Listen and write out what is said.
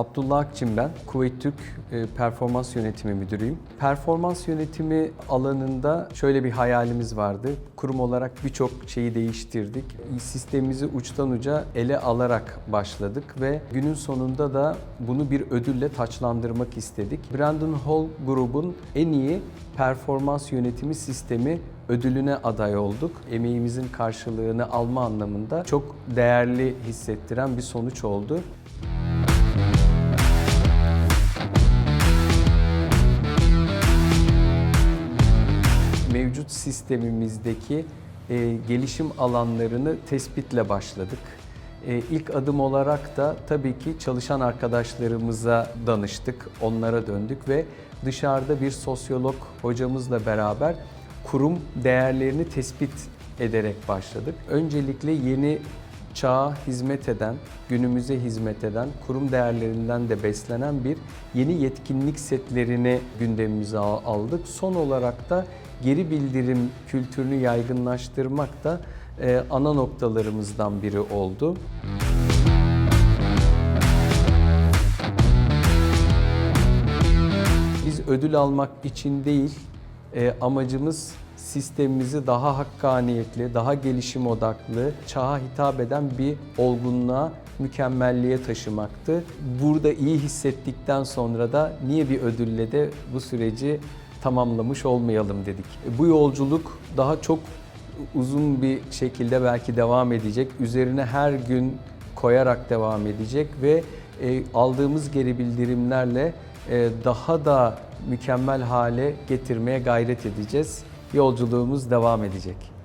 Abdullah Akçin ben. Kuveyt Türk e, Performans Yönetimi Müdürüyüm. Performans yönetimi alanında şöyle bir hayalimiz vardı. Kurum olarak birçok şeyi değiştirdik. Sistemimizi uçtan uca ele alarak başladık ve günün sonunda da bunu bir ödülle taçlandırmak istedik. Brandon Hall grubun en iyi performans yönetimi sistemi ödülüne aday olduk. Emeğimizin karşılığını alma anlamında çok değerli hissettiren bir sonuç oldu. Sistemimizdeki e, gelişim alanlarını tespitle başladık. E, ilk adım olarak da tabii ki çalışan arkadaşlarımıza danıştık, onlara döndük ve dışarıda bir sosyolog hocamızla beraber kurum değerlerini tespit ederek başladık. Öncelikle yeni çağa hizmet eden, günümüze hizmet eden, kurum değerlerinden de beslenen bir yeni yetkinlik setlerini gündemimize al- aldık. Son olarak da geri bildirim kültürünü yaygınlaştırmak da e, ana noktalarımızdan biri oldu. Biz ödül almak için değil, e, amacımız sistemimizi daha hakkaniyetli, daha gelişim odaklı, çağa hitap eden bir olgunluğa, mükemmelliğe taşımaktı. Burada iyi hissettikten sonra da niye bir ödülle de bu süreci tamamlamış olmayalım dedik. E, Bu yolculuk daha çok uzun bir şekilde belki devam edecek. Üzerine her gün koyarak devam edecek ve e, aldığımız geri bildirimlerle e, daha da mükemmel hale getirmeye gayret edeceğiz. Yolculuğumuz devam edecek.